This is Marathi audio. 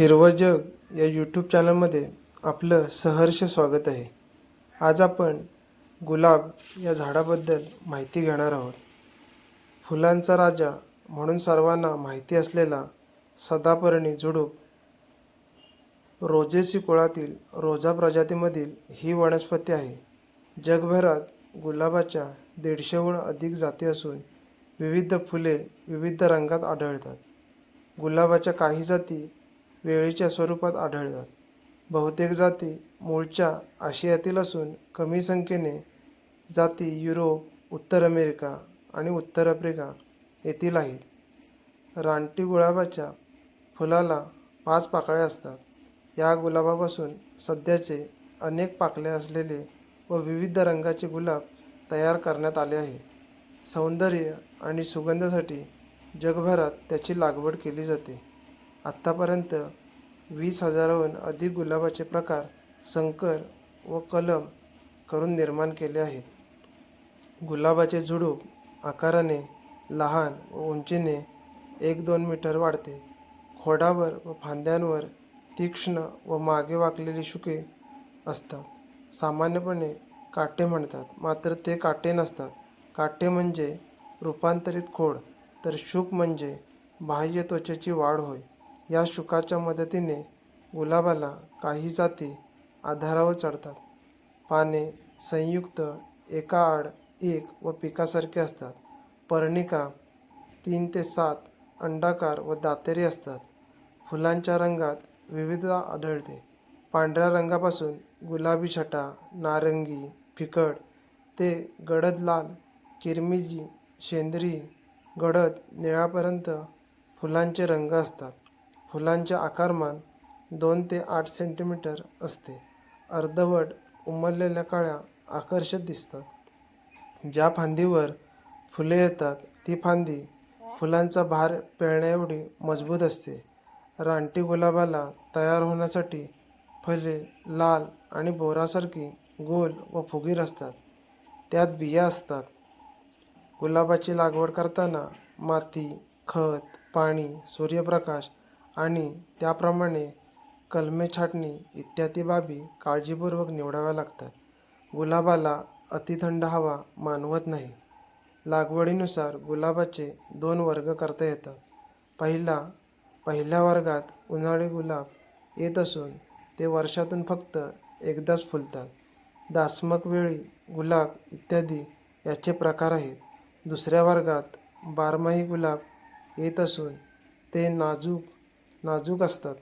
हिरवं जग या यूट्यूब चॅनलमध्ये आपलं सहर्ष स्वागत आहे. आज आपण गुलाब या झाडाबद्दल माहिती घेणार आहोत. फुलांचा राजा म्हणून सर्वांना माहिती असलेला सदापर्णी झुडूप रोजेसी कुळातील रोजा प्रजातीमधील ही वनस्पती आहे. जगभरात गुलाबाच्या दीडशेहून अधिक जाती असून विविध फुले विविध रंगात आढळतात. गुलाबाच्या काही जाती वेळेच्या स्वरूपात आढळतात. बहुतेक जाती मूळच्या आशियातील असून कमी संख्येने जाती युरोप उत्तर अमेरिका आणि उत्तर आफ्रिका येथील आहेत. रानटी गुलाबाच्या फुलाला पाच पाकळ्या असतात. या गुलाबापासून सध्याचे अनेक पाकळ्या असलेले व विविध रंगाचे गुलाब तयार करण्यात आले आहे. सौंदर्य आणि सुगंधासाठी जगभरात त्याची लागवड केली जाते. आत्तापर्यंत वीस हजाराहून अधिक गुलाबाचे प्रकार संकर व कलम करून निर्माण केले आहेत. गुलाबाचे झुडूप आकाराने लहान व उंचीने एक दोन मीटर वाढते. खोडावर व फांद्यांवर तीक्ष्ण व मागे वाकलेली शुके असतात. सामान्यपणे काटे म्हणतात मात्र ते काटे नसतात. काटे म्हणजे रूपांतरित खोड तर शुक म्हणजे बाह्य त्वचेची वाढ होय. या शुकाच्या मदतीने गुलाबाला काही जाती आधारावर चढतात. पाने संयुक्त एका आड एक व पिकासारखे असतात. पर्णिका तीन ते सात अंडाकार व दातेरी असतात. फुलांच्या रंगात विविधता आढळते. पांढऱ्या रंगापासून गुलाबी छटा नारंगी फिकट ते गडद लाल किरमिजी शेंदरी गडद निळापर्यंत फुलांचे रंग असतात. फुलांचे आकारमान दोन ते आठ सेंटीमीटर असते. अर्धवट उमललेल्या काळ्या आकर्षक दिसतात. ज्या फांदीवर फुले येतात ती फांदी फुलांचा भार पेळण्याएवढी मजबूत असते. रानटी गुलाबाला तयार होण्यासाठी फुले लाल आणि बोरासारखी गोल व फुगीर असतात. त्यात बिया असतात. गुलाबाची लागवड करताना माती खत पाणी सूर्यप्रकाश आणि त्याप्रमाणे कलमे छाटणी इत्यादी बाबी काळजीपूर्वक निवडाव्या लागतात. गुलाबाला अतिथंड हवा मानवत नाही. लागवडीनुसार गुलाबाचे दोन वर्ग करता येतात. पहिला पहिल्या वर्गात उन्हाळी गुलाब येत असून ते वर्षातून फक्त एकदाच फुलतात. दासमक वेळी गुलाब इत्यादी याचे प्रकार आहेत. दुसऱ्या वर्गात बारमाही गुलाब येत असून ते नाजूक नाजूक असतात.